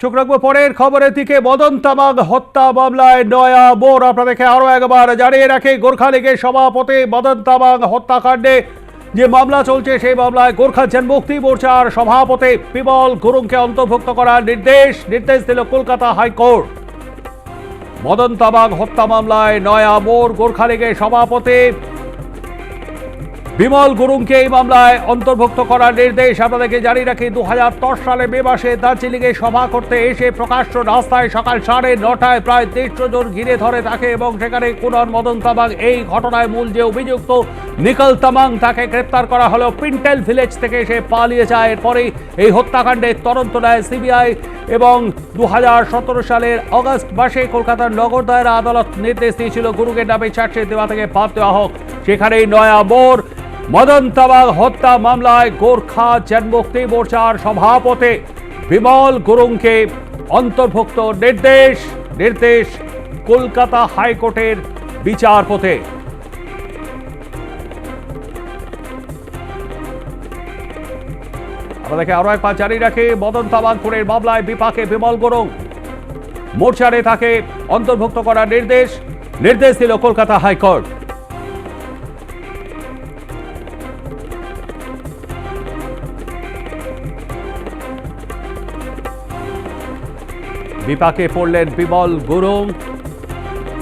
চোখ রাখব পরের খবরের দিকে। মদন তামাং হত্যা মামলায় নয়া মোড়। আপনাদেরকে আরও একবার জানিয়ে রাখে, গোর্খা লীগের সভাপতি তামাং হত্যাকাণ্ডে যে মামলা চলছে, সেই মামলায় গোর্খা জনমুক্তি মোর্চার সভাপতি বিমল গুরুংকে অন্তর্ভুক্ত করার নির্দেশ নির্দেশ দিল কলকাতা হাইকোর্ট। মদন তামাং হত্যা মামলায় নয়া মোড়। গোর্খা লীগের সভাপতি বিমল গুরুংকে এই মামলায় অন্তর্ভুক্ত করার নির্দেশ আপনাদেরকে জারি রাখি দু হাজার দশ সালে মে মাসে দার্জিলিংয়ে সভা করতে এসে প্রকাশ্য রাস্তায় সকাল সাড়ে নটায় প্রায় দেড়শো জন ঘিরে ধরে তাকে এবং সেখানে কুনন মদন তামাং, এই ঘটনায় মূল যে অভিযুক্ত নিকল তামাং তাকে গ্রেপ্তার করা হলো। পিন্টেল ভিলেজ থেকে সে পালিয়ে যায়। এরপরেই এই হত্যাকাণ্ডের তদন্ত নেয় সিবিআই এবং দু হাজার সতেরো সালের অগস্ট মাসে কলকাতার নগর দায়রা আদালত নির্দেশ দিয়েছিল গুরুকে নামে চার্জশিট দেওয়া থেকে বাদ দেওয়া হোক। সেখানেই নয়া মোড় মদন তাবাগ হত্যা মামলায় গোর্খা জনমুক্তি মোর্চার সভাপতি বিমল গুরুংকে অন্তর্ভুক্ত নির্দেশ নির্দেশ কলকাতা হাইকোর্টের বিচারপতি। আমাদেরকে আরও একবার জারি রাখে, মদন তাবাগপুরের মামলায় বিপাকে বিমল গুরুং। মোর্চারে তাকে অন্তর্ভুক্ত করার নির্দেশ নির্দেশ দিল কলকাতা হাইকোর্ট। বিপাকে পড়লেন বিমল গুরুং।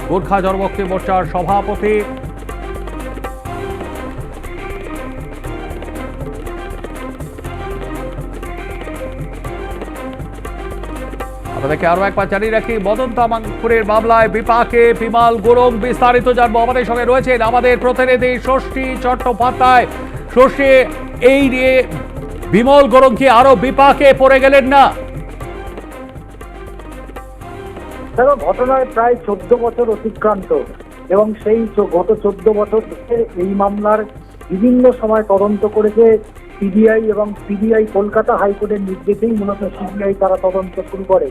গোর্খা জনমুক্তি মোর্চার সভাপতি। আপনাদেরকে আরও একবার জানিয়ে রাখি মদন তামাংপুরের মামলায় বিপাকে বিমাল গুরুং বিস্তারিত জানব। আমাদের সঙ্গে রয়েছেন আমাদের প্রতিনিধি ষষ্ঠী চট্টোপাধ্যায়। ষষ্ঠী, এই নিয়ে বিমল গুরুং কি আরও বিপাকে পড়ে গেলেন না? দেখো ঘটনায় প্রায় চোদ্দ বছর অতিক্রান্ত এবং সেই গত চোদ্দ বছর থেকে এই মামলার বিভিন্ন সময় তদন্ত করেছে সিবিআই এবং সিবিআই কলকাতা হাইকোর্টের নির্দেশেই মূলত সিবিআই তারা তদন্ত শুরু করে।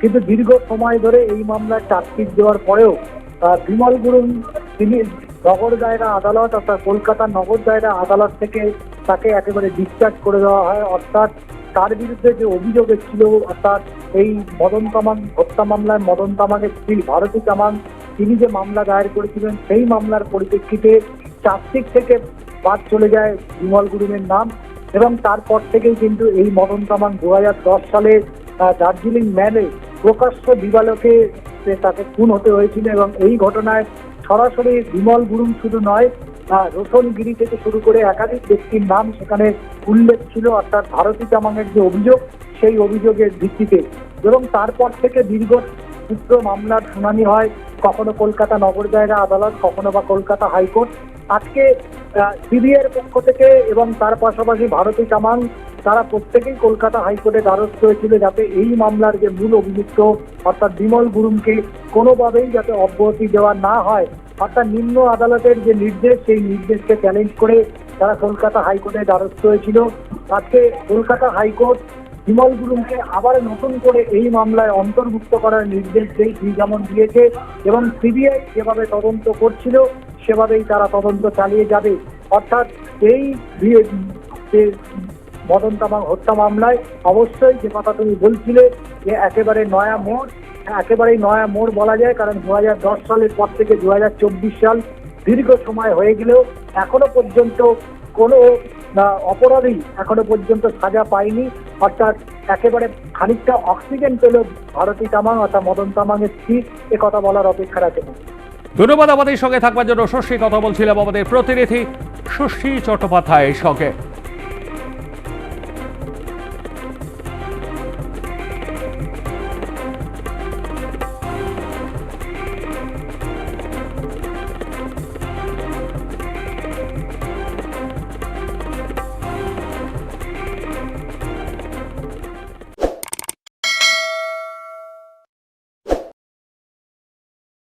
কিন্তু দীর্ঘ সময় ধরে এই মামলার চার্জশিট দেওয়ার পরেও বিমল গুরুং তিনি নগর দায়রা আদালত অর্থাৎ কলকাতা নগর দায়রা আদালত থেকে তাকে একেবারে ডিসচার্জ করে দেওয়া হয়। অর্থাৎ তার বিরুদ্ধে যে অভিযোগ ছিল অর্থাৎ এই মদন তামাং হত্যা মামলায় মদন তামাংয়ের স্ত্রী ভারতী তামাং তিনি যে মামলা দায়ের করেছিলেন, সেই মামলার পরিপ্রেক্ষিতে চার্জশিট থেকে বাদ চলে যায় বিমল গুরুমের নাম এবং তারপর থেকেই কিন্তু এই মদন তামাং দু সালে দার্জিলিং ম্যালে প্রকাশ্য দিবালোকে তাকে খুন হতে হয়েছিল এবং এই ঘটনায় সরাসরি বিমল গুরুম শুধু নয় রোশনগিরি থেকে শুরু করে একাধিক ব্যক্তির নাম সেখানে উল্লেখ ছিল, অর্থাৎ ভারতী তামাংয়ের যে অভিযোগ, সেই অভিযোগের ভিত্তিতে। এবং তারপর থেকে দীর্ঘ সূত্র মামলার শুনানি হয়, কখনো কলকাতা নগর দায়রা আদালত, কখনো বা কলকাতা হাইকোর্ট। আজকে সিবিআইয়ের পক্ষ থেকে এবং তার পাশাপাশি ভারতী তামাং তারা প্রত্যেকেই কলকাতা হাইকোর্টে দ্বারস্থ হয়েছিল যাতে এই মামলার যে মূল অভিযুক্ত, অর্থাৎ বিমল গুরুমকে কোনোভাবেই যাতে অব্যাহতি দেওয়া না হয় অর্থাৎ নিম্ন আদালতের যে নির্দেশ, সেই নির্দেশকে চ্যালেঞ্জ করে তারা কলকাতা হাইকোর্টে দ্বারস্থ হয়েছিল। আজকে কলকাতা হাইকোর্ট বিমল গুরুমকে আবার নতুন করে এই মামলায় অন্তর্ভুক্ত করার নির্দেশ যেই যেমন দিয়েছে এবং সিবিআই যেভাবে তদন্ত করছিল, সেভাবেই তারা তদন্ত চালিয়ে যাবে। অর্থাৎ এই মদন তামাং হত্যা মামলায় অবশ্যই যে কথা তুমি বলছিলে, যে একেবারে নয়া মোড় একেবারেই নয়া মোড় বলা যায়, কারণ দু সালের পর থেকে দু হাজার চব্বিশ সাল দীর্ঘ সময় হয়ে গেলেও এখনও পর্যন্ত কোনো অপরাধী এখনও পর্যন্ত সাজা পায়নি। অর্থাৎ একেবারে খানিকটা অক্সিজেন পেল ভারতী তামাং, অর্থাৎ মদন তামাংয়ের স্ত্রী। কথা বলার অপেক্ষা রাখে ধন্যবাদ আমাদের সঙ্গে থাকবার জন্য। শশী কথা বলছিলাম আমাদের প্রতিনিধি শশী চট্টোপাধ্যায়ের সঙ্গে।